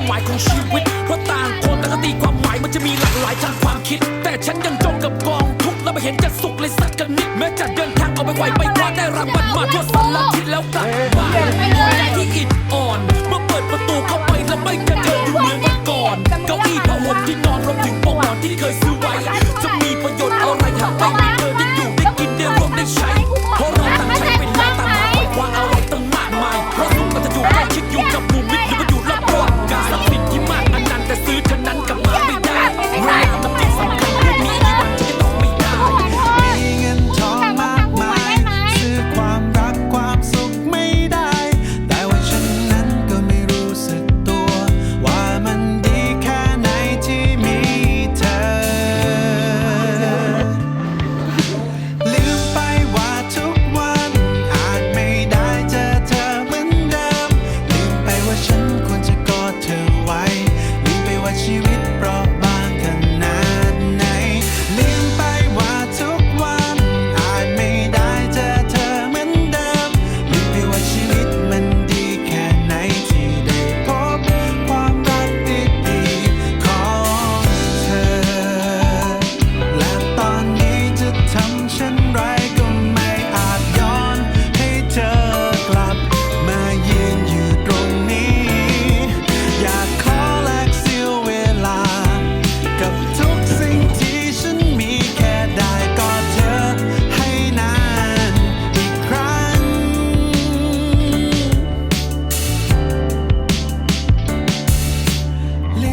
ความหมายของชีวิต เพราะต่างคนแต่ก็ตีความหมายมันจะมีหลากหลายทางความคิด แต่ฉันยังจมกับกองทุกข์และไม่เห็นจะสุขเลยสักกันนิดแม้จะเดินทางออกไปไกวไปกว่าได้รางวัลมาทั่วสารทิศแล้วกลับบ้านใจที่อิดอ่อนเมื่อเปิดประตูเข้าไปแล้วไม่เจอเธออยู่เหมือนเมื่อก่อน เก้าอี้ผ้าห่มที่นอนรวมถึง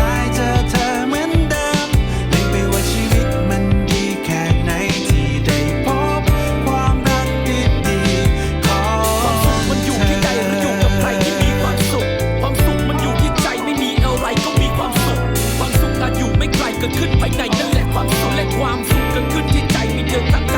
้ เกิดขึ้นภายในนั่นแหละความสุขและความสุขเกิดขึ้นที่ใจมีเธอทั้ง